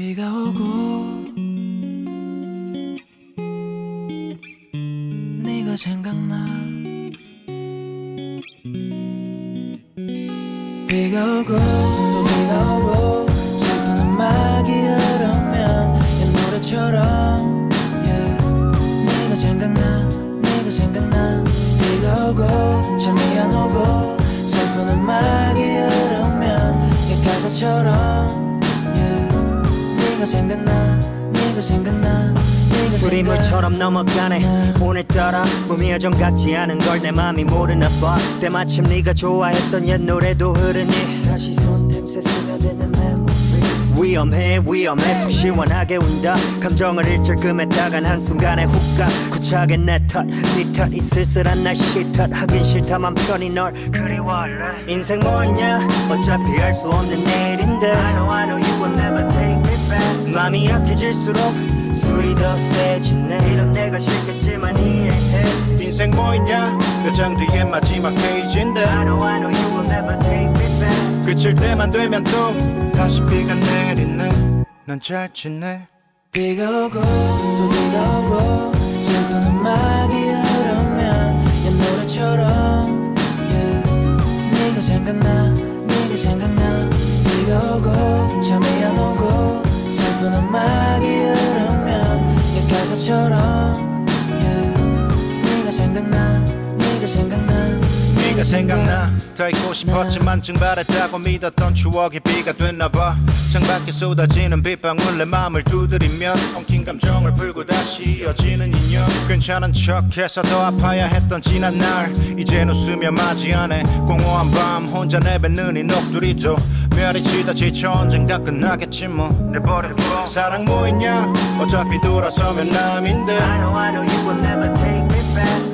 비가 오고 네가 생각나. 비가 오고 또 비가 오고 슬픈 음악이 흐르면 옛 노래처럼 네가 생각나 네가 생각나 네가 술이 생각나. 물처럼 넘어가네. 오늘따라 몸이 여전 같지 않은 걸 내 맘이 모르나 봐. 때마침 네가 좋아했던 옛 노래도 흐르니 다시 손틈새 스며드는 메모리 위험해 위험해. 속 시원하게 운다. 감정을 일절 금했다간 한순간에 훅가. 구차하게 내탓네탓이 쓸쓸한 날씨 탓 하긴 싫다 맘 편히 널 그리워할래. 인생 뭐 있냐? 어차피 알 수 없는 내일인데. I know I know you will never 맘이 약해질수록 술이 더 세지네. 이런 내가 싫겠지만 이해해. 인생 뭐 있냐? 몇 장 뒤에 마지막 페이지인데. I know I know you will never take me back. 그칠 때만 되면 또 다시 비가 내리네. 난 잘 지내. 비가 오고 또 비가 오고 슬픈 음악이 네가 생각나 네가 생각나. 더 있고 싶었지만 증발했다고 믿었던 추억이 비가 됐나봐. 창밖에 쏟아지는 빗방울 내 맘을 두드리면 엉킨 감정을 풀고 다시 이어지는 인연. 괜찮은 척해서 더 아파야 했던 지난 날. 이젠 웃으며 맞이하네. 공허한 밤 혼자 내뱉는 이 녹두리도 별이 치다 지쳐 언젠가 끝나겠지 뭐. 내버려 둬 사랑 뭐 있냐? 어차피 돌아서면 남인데. I know I know you will never take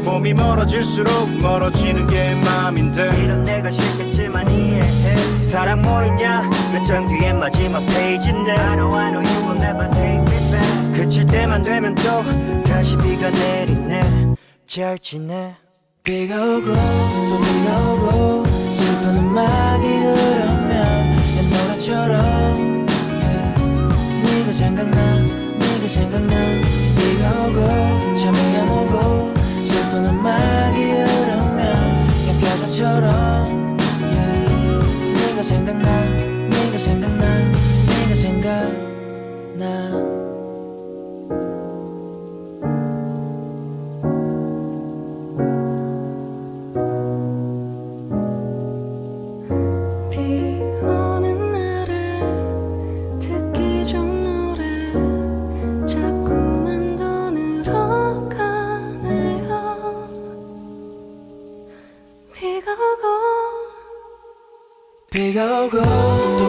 몸이 멀어질수록 멀어지는 게 맘인데 이런 내가 싫겠지만 이해해. 사랑 뭐 있냐? 몇 장 뒤에 마지막 페이지인데. I know I know you will never take me back. 그칠 때만 되면 또 다시 비가 내리네. 잘 지내. 비가 오고 또 비가 오고 슬픈 음악이 흐르면 옛 노래처럼. Yeah. 네가 생각나 네가 생각나 비가 오고